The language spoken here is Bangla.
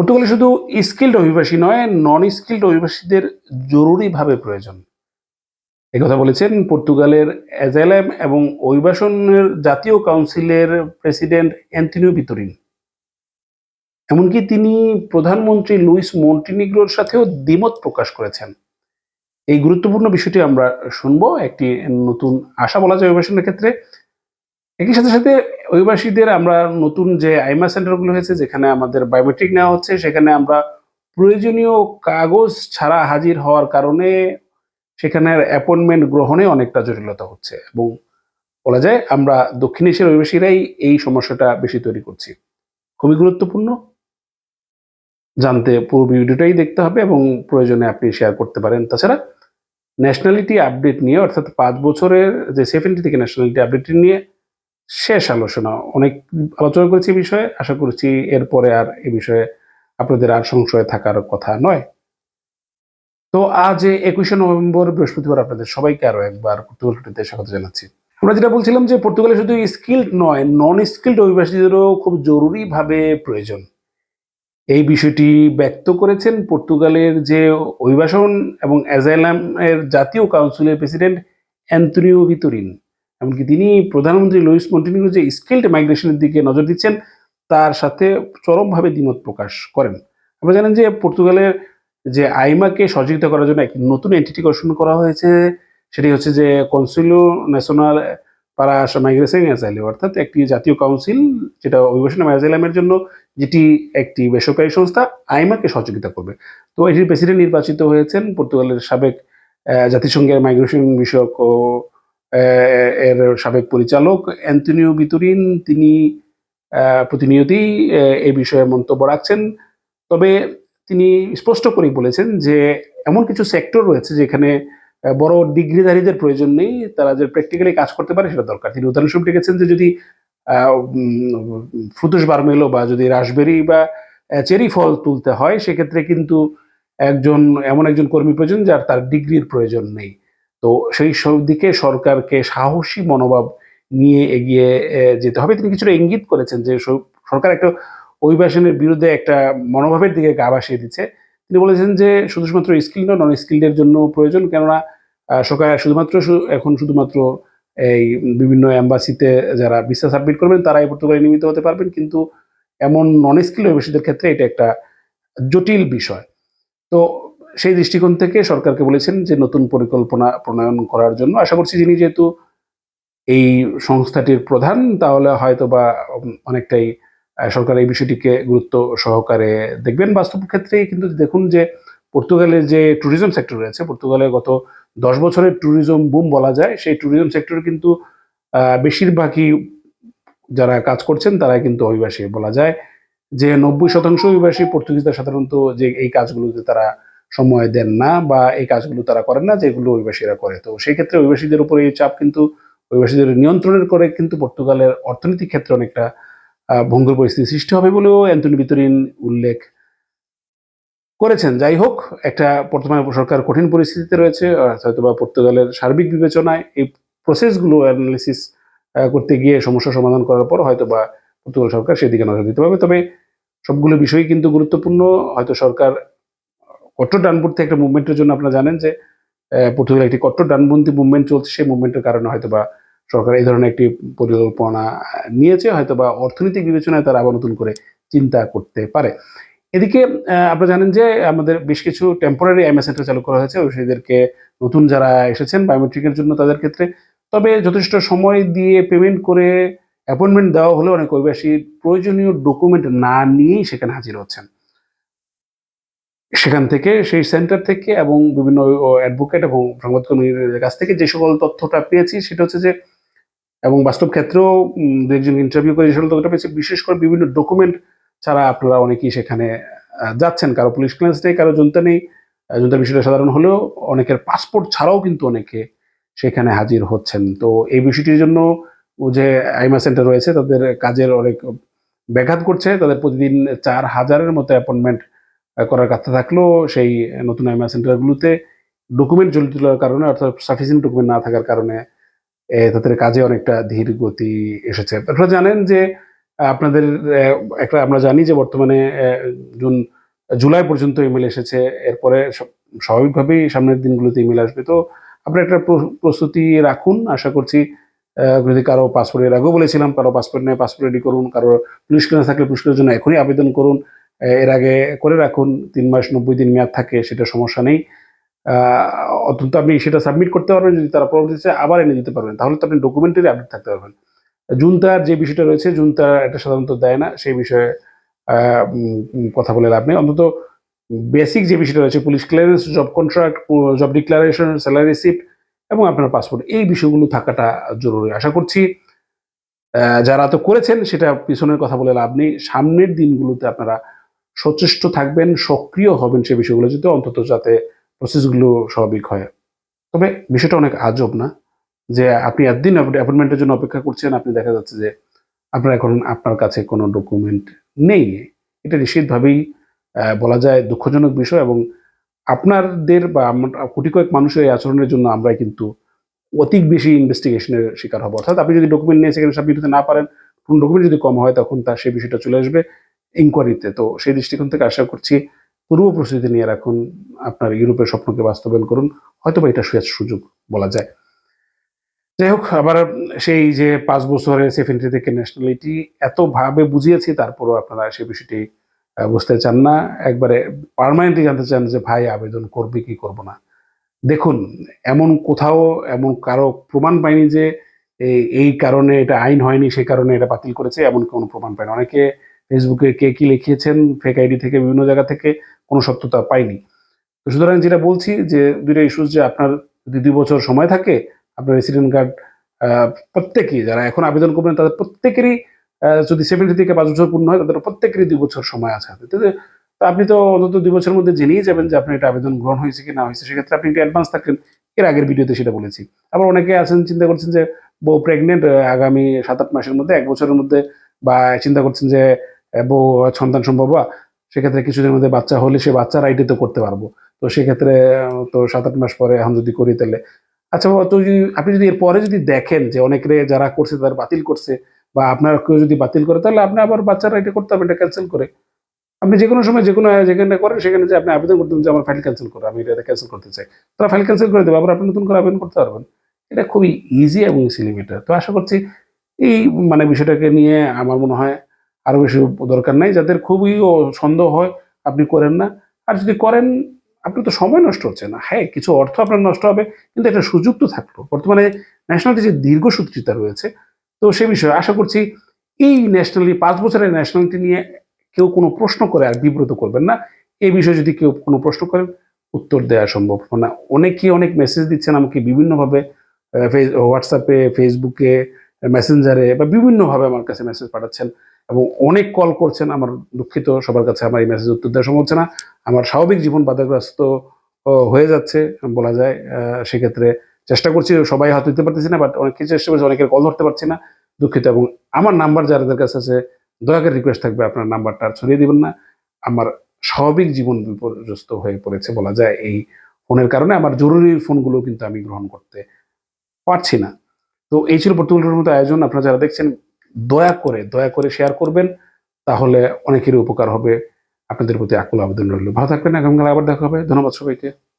পর্তুগালে শুধু স্কিল্ড অভিবাসী নয় নন স্কিল্ড অভিবাসীদের জরুরিভাবে প্রয়োজন। কথা বলেছেন পর্তুগালের অ্যাজাইলাম এবং অভিবাসনের জাতীয় কাউন্সিলের প্রেসিডেন্ট অ্যান্টনিও ভিতরিন। এমনকি তিনি প্রধানমন্ত্রী লুইস মন্টিনিগ্রোর সাথেও দ্বিমত প্রকাশ করেছেন। এই গুরুত্বপূর্ণ বিষয়টি আমরা শুনব। একটি নতুন আশা বলা যায় অভিবাসনের ক্ষেত্রে। একই সাথে সাথে অভিবাসীদের আমরা নতুন যে আইমা সেন্টারগুলো হয়েছে, যেখানে আমাদের বায়োমেট্রিক নেওয়া হচ্ছে, সেখানে আমরা প্রয়োজনীয় কাগজ ছাড়া হাজির হওয়ার কারণে সেখানের অ্যাপয়েন্টমেন্ট গ্রহণে অনেকটা জটিলতা হচ্ছে এবং বলা যায় আমরা দক্ষিণ এশিয়ার অভিবাসীরাই এই সমস্যাটা বেশি তৈরি করছি। খুবই গুরুত্বপূর্ণ। জানতে পুরো ভিডিওটাই দেখতে হবে এবং প্রয়োজনে আপনি শেয়ার করতে পারেন। তাছাড়া ন্যাশনালিটি আপডেট নিয়ে, অর্থাৎ পাঁচ বছরের যে সেভেন্টি থেকে ন্যাশনালিটি আপডেট নিয়ে শেষ আলোচনা। অনেক আলোচনা করেছি এই বিষয়ে, আশা করছি এরপরে আর এ বিষয়ে আপনাদের আর সংশয় থাকার কথা নয়। তো আজ একুশে নভেম্বর, বৃহস্পতিবার আপনাদের সবাইকে আরও একবার পর্তুগাল টুটিতে স্বাগত জানাচ্ছি। আমরা যেটা বলছিলাম যে পর্তুগালে শুধু স্কিল্ড নয় নন স্কিল্ড অভিবাসীদেরও খুব জরুরিভাবে প্রয়োজন। এই বিষয়টি ব্যক্ত করেছেন পর্তুগালের যে অভিবাসন এবং অ্যাজাইলাম এর জাতীয় কাউন্সিলের প্রেসিডেন্ট অ্যান্টনিও ভিতরিন। এমনকি তিনি প্রধানমন্ত্রী লুইস মন্টিনিগ্রো যে স্কিল্ড মাইগ্রেশনের দিকে নজর দিচ্ছেন, তার সাথে চরমভাবে দ্বিমত প্রকাশ করেন। আপনারা জানেন যে পর্তুগালের যে আইমাকে সহযোগিতা করার জন্য একটি নতুন এন্টিটি গঠন করা হয়েছে, সেটি হচ্ছে যে কনসিলো ন্যাশনাল পারা মাইগ্রেশন অ্যাজাইলি অর্থাৎ একটি জাতীয় কাউন্সিল, যেটা অভিবাসন এবং অ্যাজাইলামের জন্য, যেটি একটি বেসরকারি সংস্থা আইমাকে সহযোগিতা করবে। তো এটির প্রেসিডেন্ট নির্বাচিত হয়েছেন পর্তুগালের সাবেক জাতিসংঘের মাইগ্রেশন বিষয়ক এর সাবেক পরিচালক অ্যান্টনিও বিতুরিন তিনি প্রতিনিয়তই এই বিষয়ে মন্তব্য রাখছেন। তবে তিনি স্পষ্ট করেই বলেছেন যে এমন কিছু সেক্টর রয়েছে যেখানে বড় ডিগ্রিধারীদের প্রয়োজন নেই, তারা যে প্র্যাকটিক্যালি কাজ করতে পারে সেটা দরকার। তিনি উদাহরণস্বরূপ রেখেছেন যে যদি ফ্রুতুস বার্মেলো বা যদি রাসবেরি বা চেরি ফল তুলতে হয়, সেক্ষেত্রে কিন্তু একজন, এমন একজন কর্মী প্রয়োজন যার তার ডিগ্রির প্রয়োজন নেই। তো সেই সব দিকে সরকারকে সাহসী মনোভাব নিয়ে এগিয়ে যেতে হবে। তিনি কিছুটা ইঙ্গিত করেছেন যে সরকার একটা অভিবাসনের বিরুদ্ধে একটা মনোভাবের দিকে গা ভাসিয়ে দিচ্ছে। তিনি বলেছেন যে শুধুমাত্র স্কিল নন স্কিলদের জন্য প্রয়োজন। কেননা সরকার শুধুমাত্র এখন শুধুমাত্র এই বিভিন্ন অ্যাম্বাসিতে যারা ভিসা সাবমিট করবেন, তারাই পর্তুগালে নিয়মিত হতে পারবেন। কিন্তু এমন নন স্কিল অভিবাসীদের ক্ষেত্রে এটা একটা জটিল বিষয়। তো সেই দৃষ্টিকোণ থেকে সরকারকে বলেছেন যে নতুন পরিকল্পনা প্রণয়ন করার জন্য। আশা করছি যিনি যেহেতু এই সংস্থাটির প্রধান, তাহলে হয়তো বা অনেকটাই সরকার এই বিষয়টিকে গুরুত্ব সহকারে দেখবেন। বাস্তব ক্ষেত্রেই কিন্তু দেখুন যে পর্তুগালের যে ট্যুরিজম সেক্টর রয়েছে, পর্তুগালে গত দশ বছরের ট্যুরিজম বুম বলা যায়, সেই ট্যুরিজম সেক্টরে কিন্তু বেশিরভাগই যারা কাজ করছেন তারা কিন্তু অভিবাসী বলা যায়। যে নব্বই শতাংশ অভিবাসী পর্তুগিজরা সাধারণত যে এই কাজগুলোতে তারা সময় দেন না বা এই কাজগুলো তারা করেন না যেগুলো অভিবাসীরা করে। তো সেই ক্ষেত্রে অভিবাসীদের উপরে এই চাপ কিন্তু অভিবাসীদের নিয়ন্ত্রণের করে কিন্তু পর্তুগালের অর্থনৈতিক ক্ষেত্রে অনেকটা ভঙ্গুর পরিস্থিতি সৃষ্টি হবে বলেও অ্যান্টনি ভিতরিন উল্লেখ করেছেন। যাই হোক একটা বর্তমানে সরকার কঠিন পরিস্থিতিতে রয়েছে আহ, হয়তোবা পর্তুগালের সার্বিক বিবেচনায় এই প্রসেসগুলো অ্যানালিসিস করতে গিয়ে সমস্যা সমাধান করার পর হয়তো বা পর্তুগাল সরকার সেদিকে নজর দিতে পারবে। তবে সবগুলো বিষয়ই কিন্তু গুরুত্বপূর্ণ। হয়তো সরকার কট্টর ডানপন্থী একটা মুভমেন্টের জন্য আপনারা জানেন যে পর্তুগালে একটি কট্টর ডানপন্থী মুভমেন্ট চলছে। সেই মুভমেন্টের কারণে হয়তো বা সরকার এই ধরনের একটি পরিকল্পনা নিয়েছে। হয়তো বা অর্থনৈতিক বিবেচনায় তারা আবার নতুন করে চিন্তা করতে পারে। এদিকে আপনারা জানেন যে, আমাদের বেশ কিছু টেম্পোরারি এমএস সেন্টার চালু করা হয়েছে। অভিবাসীদেরকে নতুন যারা এসেছেন বায়োমেট্রিকের জন্য তাদের ক্ষেত্রে। তবে যথেষ্ট সময় দিয়ে পেমেন্ট করে অ্যাপয়েন্টমেন্ট দেওয়া হলে অনেক অভিবাসী প্রয়োজনীয় ডকুমেন্ট না নিয়েই সেখানে হাজির হচ্ছেন। সেখান থেকে, সেই সেন্টার থেকে এবং বিভিন্ন অ্যাডভোকেট এবং সংবাদকর্মীর কাছ থেকে যে সকল তথ্যটা পেয়েছি, সেটা হচ্ছে যে, এবং বাস্তব ক্ষেত্রেও দু একজন ইন্টারভিউ করে যে সকল তথ্যটা পেয়েছি, বিশেষ করে বিভিন্ন ডকুমেন্ট ছাড়া আপনারা অনেকেই সেখানে যাচ্ছেন। কারও পুলিশ ক্লিয়ারেন্স নেই, কারও জনতা নেই। জনতার বিষয়টা সাধারণ হলেও অনেকের পাসপোর্ট ছাড়াও কিন্তু অনেকে সেখানে হাজির হচ্ছেন। তো এই বিষয়টির জন্য যে আইমা সেন্টার রয়েছে, তাদের কাজের অনেক ব্যাঘাত করছে তাদের প্রতিদিন চার হাজারের মতো অ্যাপয়েন্টমেন্ট করার কথা থাকলেও সেই নতুন আইমা সেন্টারগুলোতে ডকুমেন্ট জড়িত থাকার কারণে, অর্থাৎ সাফিসিয়েন্ট ডকুমেন্ট না থাকার কারণে তাদের কাজে অনেকটা ধীর গতি এসেছে। আপনারা জানেন যে আপনাদের একটা আমরা জানি যে বর্তমানে জুন, জুলাই পর্যন্ত ইমেল এসেছে। এরপরে স্বাভাবিকভাবেই সামনের দিনগুলোতে ইমেল আসবে। তো আপনারা একটা প্র- প্রস্তুতি রাখুন। আশা করছি যদি কারও পাসপোর্ট এর আগেও বলেছিলাম, কারও পাসপোর্ট নেই পাসপোর্ট রেডি করুন, কারও পুলিশ ক্লিয়ারেন্স থাকলে পুলিশ জন্য এখনই আবেদন করুন। এর আগে করে রাখুন, তিন মাস নব্বই দিন মেয়াদ থাকে, সেটা সমস্যা নেই। অত্যন্ত আপনি সেটা সাবমিট করতে পারবেন, যদি তারা পরবর্তীতে আবার এনে দিতে পারবেন, তাহলে তো আপনি ডকুমেন্টারি আপডেট থাকতে পারবেন। জুনতার যে বিষয়টা রয়েছে জুনতা এটা সাধারণত দেয় না, সেই বিষয়ে কথা বলে লাভ নেই। অন্তত বেসিক যে বিষয়টা রয়েছে police clearance job contract job declaration salary receipt এবং আপনার পাসপোর্ট এই বিষয়গুলো থাকাটা জরুরি। আশা করছি যারা তো করেছেন, সেটা পিছনের কথা বলে লাভ নেই। সামনের দিনগুলোতে আপনারা সচেষ্ট থাকবেন, সক্রিয় হবেন সে বিষয়গুলো যাতে অন্তত যাতে প্রসেসগুলো স্বাভাবিক হয়। তবে বিষয়টা অনেক আজব না? যে আপনি একদিন অ্যাপয়েন্টমেন্টের জন্য অপেক্ষা করছেন, আপনি দেখা যাচ্ছে যে আপনার এখন আপনার কাছে কোনো ডকুমেন্ট নেই। এটা নিশ্চিতভাবেই বলা যায় দুঃখজনক বিষয় এবং আপনাদের বা কোটি কয়েক মানুষের এই আচরণের জন্য আমরা কিন্তু অতি বেশি ইনভেস্টিগেশনের শিকার হব। অর্থাৎ আপনি যদি ডকুমেন্ট নিয়ে সেখানে সাবমিট হতে না পারেন, কোন ডকুমেন্ট যদি কম হয়, তখন তার সেই বিষয়টা চলে আসবে। ইনকোয়ারিতে তো সেই দৃষ্টিকোণ থেকে আশা করছি পূর্ব প্রস্তুতি নিয়ে রাখুন আপনার ইউরোপের স্বপ্নকে বাস্তবায়ন করুন হয়তো বা এটা সুযোগ বলা যায়। যাই হোক, আবার সেই যে পাঁচ বছরে সেভেন্টি থেকে ন্যাশনালিটি এত ভাবে বুঝিয়েছি, তারপরও আপনারা সেই বিষয়টি বুঝতে চান না। একবারে পার্মানেন্টলি জানতে চান যে ভাই আবেদন করবে কি করব না। দেখুন, এমন কোথাও এমন কারও প্রমাণ পাইনি যে এই- কারণে এটা আইন হয়নি সেই কারণে এটা বাতিল করেছে, এমন কোনো প্রমাণ পাইনি। অনেকে ফেসবুকে কে কি লিখিয়েছেন ফেক আইডি থেকে বিভিন্ন জায়গা থেকে কোনো সত্যতা পাইনি। তো সুতরাং যেটা বলছি যে দুইটা ইস্যুস যে আপনার যদি দুই বছর সময় থাকে, আপনার রেসিডেন্ট কার্ড প্রত্যেকেই যারা এখন আবেদন করবেন, তাদের প্রত্যেকেরই যদি সেভেন্টি থেকে পাঁচ বছর পূর্ণ হয়, তাদের প্রত্যেকেরই দুই বছর সময় আছে হাতে। তো আপনি তো অন্তত দুই বছরের মধ্যে জেনেই যাবেন যে আপনার এটা আবেদন গ্রহণ হয়েছে কি না হয়েছে সেক্ষেত্রে আপনি একটু অ্যাডভান্স থাকলেন এর আগের ভিডিওতে সেটা বলেছি। আবার অনেকে আছেন, চিন্তা করছেন যে বউ প্রেগনেন্ট আগামী সাত আট মাসের মধ্যে, এক বছরের মধ্যে, বা চিন্তা করছেন যে বউ সন্তান সম্ভব সেক্ষেত্রে কিছুদিনের মধ্যে বাচ্চা হলে সে বাচ্চা রাইটে তো করতে পারব। তো সেক্ষেত্রে তো সাত আট মাস পরে এখন যদি করি তাহলে। আচ্ছা বাবা, তো যদি, আপনি যদি এরপরে যদি দেখেন যে অনেকে যারা করছে তারা বাতিল করছে বা আপনার কেউ যদি বাতিল করে, তাহলে আপনি আবার বাচ্চার রাইটে করতে পারবেন এটা ক্যান্সেল করে। আপনি যে কোনো সময় যে কোনো যেখানে করেন, সেখানে যে আপনি আবেদন করতে যে আমার ফাইল ক্যান্সেল করো, আমি এটা ক্যান্সেল করতে চাই। তারা ফাইল ক্যান্সেল করে দেবে, আবার আপনি নতুন করে আবেদন করতে পারবেন। এটা খুবই ইজি এবং ইসিলি মেটার তো আশা করছি এই মানে বিষয়টাকে নিয়ে আমার মনে হয় আরও বেশি দরকার নাই। যাদের খুবই সন্দেহ হয়, আপনি করেন না। আর যদি করেন, আপনার তো সময় নষ্ট হচ্ছে না। হ্যাঁ কিছু অর্থ আপনার নষ্ট হবে, কিন্তু একটা সুযোগ তো থাকল। বর্তমানে ন্যাশনালিটি যে দীর্ঘসূত্রিতা রয়েছে, তো সে বিষয়ে আশা করছি এই ন্যাশনালি পাঁচ বছরের ন্যাশনালিটি নিয়ে কেউ কোনো প্রশ্ন করে আর বিব্রত করবেন না। এই বিষয়ে যদি কেউ কোনো প্রশ্ন করেন, উত্তর দেওয়া সম্ভব না। অনেকেই অনেক মেসেজ দিচ্ছেন আমাকে বিভিন্নভাবে হোয়াটসঅ্যাপে ফেসবুকে মেসেঞ্জারে বা বিভিন্নভাবে আমার কাছে মেসেজ পাঠাচ্ছেন। এবং অনেক কল করছেন। আমার দুঃখিত, সবার কাছে আমার এই মেসেজ উত্তর দেওয়া সম্ভব হচ্ছে না। আমার স্বাভাবিক জীবন বাধাগ্রস্ত হয়ে যাচ্ছে, বলা যায়। সেক্ষেত্রে চেষ্টা করছি, সবাই হাত দিতে পারতেছি না বাট অনেক কিছু চেষ্টা করছি, অনেকের কল ধরতে পারছি না। দুঃখিত, এবং আমার নাম্বার যাদের কাছে আছে, দয়া করে রিকোয়েস্ট থাকবে, আপনার নাম্বারটা আর ছড়িয়ে দিবেন না। আমার স্বাভাবিক জীবন বিপর্যস্ত হয়ে পড়েছে, বলা যায়। এই ফোনের কারণে আমার জরুরি ফোনগুলো কিন্তু আমি গ্রহণ করতে পারছি না। তো এই ছিল পর্তুগালের মতো আয়োজন। আপনারা যারা দেখছেন দয়া করে দয়া করে শেয়ার করবেন, তাহলে অনেকেরই উপকার হবে। আপনাদের প্রতি আকুল আবেদন রইল। ভালো থাকবেন, আগামীকাল আবার দেখা হবে। ধন্যবাদ সবাইকে।